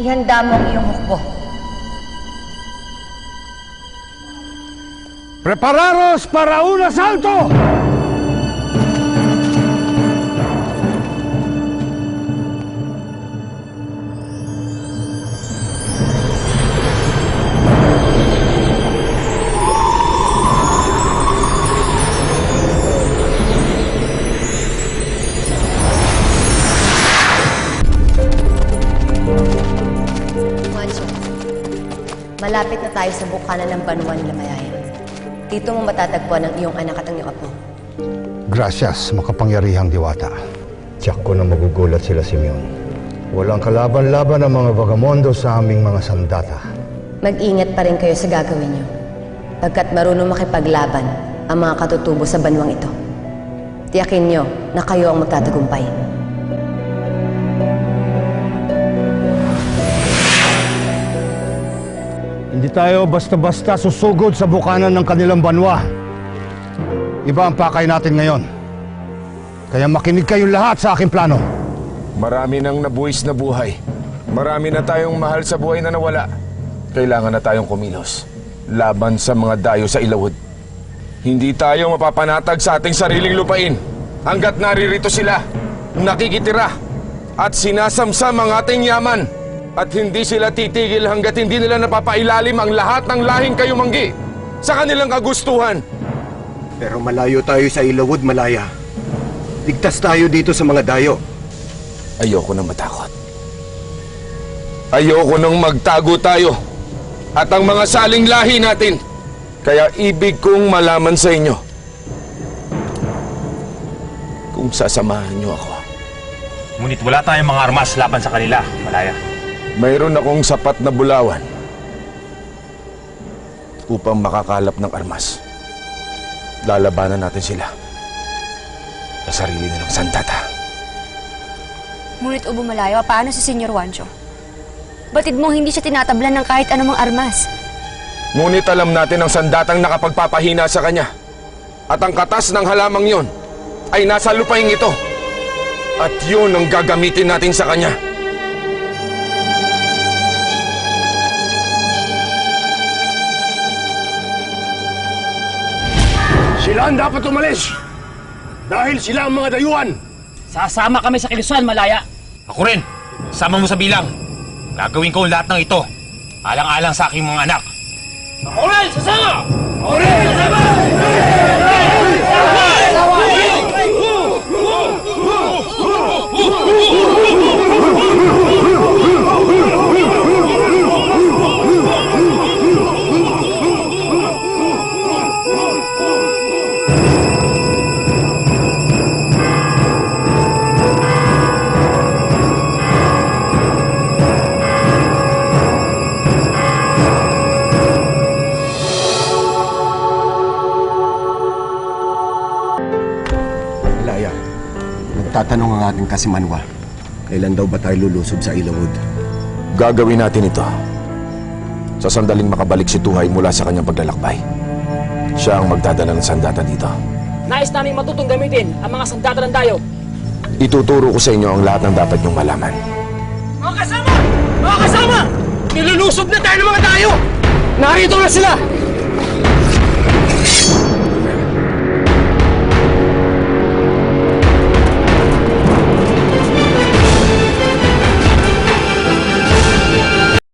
Ihanda mo ang iyong hukbo. Prepararos para un asalto! Malapit na tayo sa bukana ng Banuan Lamayayan. Dito mo matatagpuan ang iyong anak at ang iyong apo. Gracias, makapangyarihang diwata. Tiyak ko na magugulat sila, Simeon. Walang kalaban-laban ang mga vagamondo sa aming mga sandata. Mag-ingat pa rin kayo sa gagawin niyo. Pagkat marunong makipaglaban ang mga katutubo sa banwang ito. Tiyakin niyo na kayo ang magtatagumpay. Hindi tayo basta-basta susugod sa bukanan ng kanilang banwa. Iba ang pakay natin ngayon. Kaya makinig kayong lahat sa aking plano. Marami nang nabuwis na buhay. Marami na tayong mahal sa buhay na nawala. Kailangan na tayong kumilos. Laban sa mga dayo sa ilawod. Hindi tayo mapapanatag sa ating sariling lupain. Hanggat naririto sila, nakikitira, at sinasamsam ang ating yaman. At hindi sila titigil hanggat hindi nila napapailalim ang lahat ng lahing kayumanggi sa kanilang kagustuhan. Pero malayo tayo sa Ilawod, Malaya. Ligtas tayo dito sa mga dayo. Ayoko nang matakot. Ayoko nang magtago tayo. At ang mga saling lahi natin. Kaya ibig kong malaman sa inyo. Kung sasamahan niyo ako, Ngunit wala tayong mga armas laban sa kanila, Malaya. Mayroon akong sapat na bulawan upang makakalap ng armas. Lalabanan natin sila sa sarili nilang sandata. Ngunit Ubo Malayo, paano si Senyor Wancho? Batid mo hindi siya tinatablan ng kahit anumang armas? Ngunit alam natin ang sandatang nakapagpapahina sa kanya. At ang katas ng halamang yon ay nasa lupaing ito. At yun ang gagamitin natin sa kanya. Sila ang dapat umalis! Dahil sila ang mga dayuhan! Sasama kami sa kilusan, Malaya. Ako rin, sama mo sa bilang. Gagawin ko ang lahat ng ito. Alang-alang sa aking mga anak. Ako rin, sasama! Malaya, nagtatanong ang ating kasimanwa. Kailan daw ba tayo lulusob sa Ilawod? Gagawin natin ito. Sa sandaling makabalik si Tuhay mula sa kanyang paglalakbay. Siya ang magdadala ng sandata dito. Nais namin matutong gamitin ang mga sandata ng dayo. Ituturo ko sa inyo ang lahat ng dapat niyong malaman. Mga kasama! Mga kasama! Nilulusob na tayo ng mga dayo! Narito na sila!